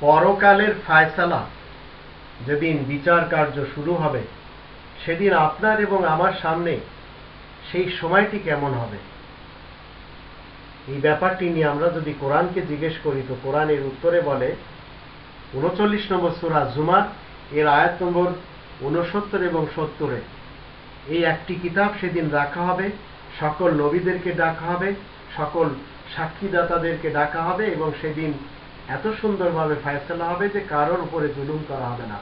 পরকালের ফায়সালা যেদিন বিচার কার্য শুরু হবে, সেদিন আপনার এবং আমার সামনে সেই সময়টি কেমন হবে? এই ব্যাপারটি নিয়ে আমরা যদি কোরআনকে জিজ্ঞেস করি, তো কোরআন এর উত্তরে বলে, উনচল্লিশ নম্বর সুরা জুমার, এর আয়াত নম্বর উনসত্তর এবং সত্তরে। এই একটি কিতাব সেদিন রাখা হবে। সকল নবীদেরকে ডাকা হবে, সকল সাক্ষীদাতাদেরকে ডাকা হবে এবং সেদিন এত সুন্দরভাবে ফায়সলা হবে যে কারোর উপরে জুলুম করা হবে না।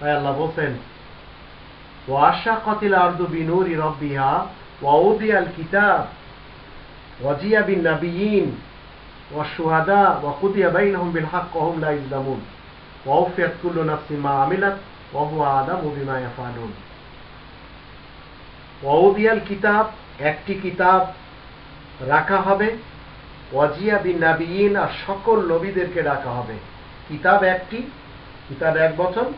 তাই আল্লাহ বলছেন, ওয়াশা কতিল আর্দু বিনুর ইরবিহা ওয়াউদিয়াল কিতাব ওয়াজিয়া বিন নাবিয়িন ওয়াকুদিয়া বিল লা আমিলাত কিতাব একটি কিতাব রাখা হবে, ওয়াজিয়া বিন নাবিয়িন আর সকল নবীদেরকে রাখা হবে। কিতাব একটি, কিতাব এক বচন,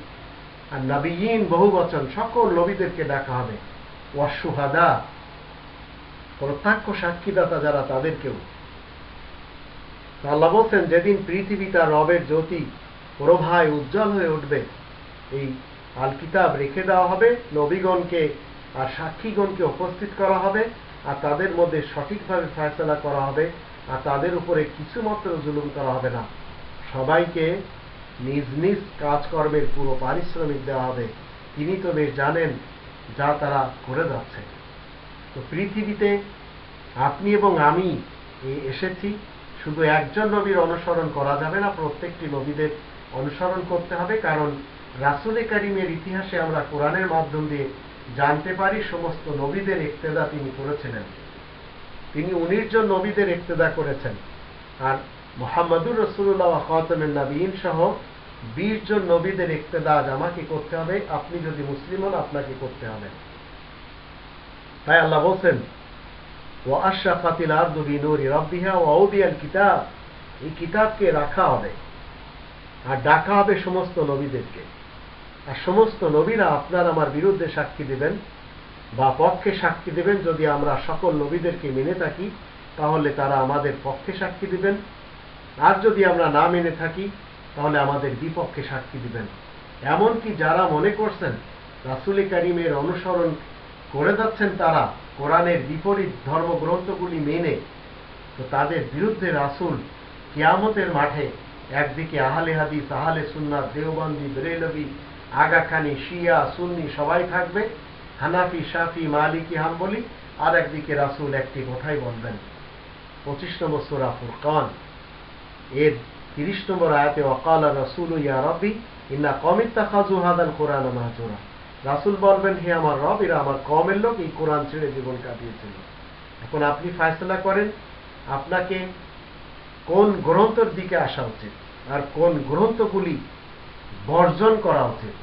আর নাবিয়িন বহু বচন, সকল নবীদেরকে ডাকা হবে। ওয়াসুহাদা প্রত্যক্ষ সাক্ষীদাতা যারা তাদেরকেও আল্লাহ বলছেন, যেদিন পৃথিবী তার রবের জ্যোতি প্রভায় উজ্জ্বল হয়ে উঠবে, এই আল কিতাব রেখে দেওয়া হবে নবীগণকে আর সাক্ষীগণকে উপস্থিত করা হবে, আর তাদের মধ্যে সঠিকভাবে ফয়সলা করা হবে, আর তাদের উপরে কিছুমাত্র জুলুম করা হবে না। সবাইকে নিজ নিজ কাজকর্মের পুরো পারিশ্রমিক দেওয়া হবে। তিনি তো বেশ জানেন যা তারা করে যাচ্ছে। তো পৃথিবীতে আপনি এবং আমি এসেছি। শুধু একজন নবীর অনুসরণ করা যাবে না, প্রত্যেকটি নবীদের অনুসরণ করতে হবে, কারণ রাসুল করিমের ইতিহাসে আমরা কোরআনের মাধ্যম দিয়ে জানতে পারি সমস্ত নবীদের ইক্তেদা তিনি করেছিলেন। তিনি উনিশ জন নবীদের ইক্তেদা করেছেন। আর মোহাম্মদুর রসুল্লাহ খাতমের নবীন সহ বিশ জন নবীদের ইক্তেদা আজ আমাকে করতে হবে, আপনি যদি মুসলিম হন, আপনাকে করতে হবে। তাই আল্লাহ বলছেন ও আশরাফাতিল আর্দু বিনুরি রব্বিহা ও আউদিয়াল কিতাব। এই কিতাবকে রাখা হবে। আর ডাকা হবে সমস্ত নবীদেরকে। আর সমস্ত নবীরা আপনার আমার বিরুদ্ধে সাক্ষী দেবেন বা পক্ষে সাক্ষী দেবেন। যদি আমরা সকল নবীদেরকে মেনে থাকি, তাহলে তারা আমাদের পক্ষে সাক্ষী দিবেন। আর যদি আমরা না মেনে থাকি, তাহলে আমাদের বিপক্ষে সাক্ষী দিবেন। এমনকি যারা মনে করছেন রাসুল করিমের অনুসরণ করে যাচ্ছেন তারা কোরআনের বিপরীত ধর্মগ্রন্থগুলি মেনে, তো তাদের বিরুদ্ধে রাসুল কিয়ামতের মাঠে একদিকে আহলে হাদিস, আহলে সুন্নাত, দেওবন্দি বেরেলবি আগাখানি শিয়া, সুন্নি সবাই থাকবে। হানাফি, শাফি, মালিকি, হাম্বলি, আর একদিকে রাসুল, একটি কথাই বলবেন পঁচিশ নম্বর সোরা ফুরকান। এর তিরিশ নম্বর আয়াতে অকাল রাসুল, ইয়া রবি ইন্না কমিত্তা খাজু হাদাল কোরআন মাহাজুরা। রাসুল বলবেন, হে আমার রব, এরা আমার কমের লোক, এই কোরআন ছেড়ে জীবন কাটিয়েছিল। এখন আপনি ফায়সলা করেন, আপনাকে কোন গ্রন্থের দিকে আসা উচিত? আর কোন গ্রন্থগুলি বর্জন করা উচিত।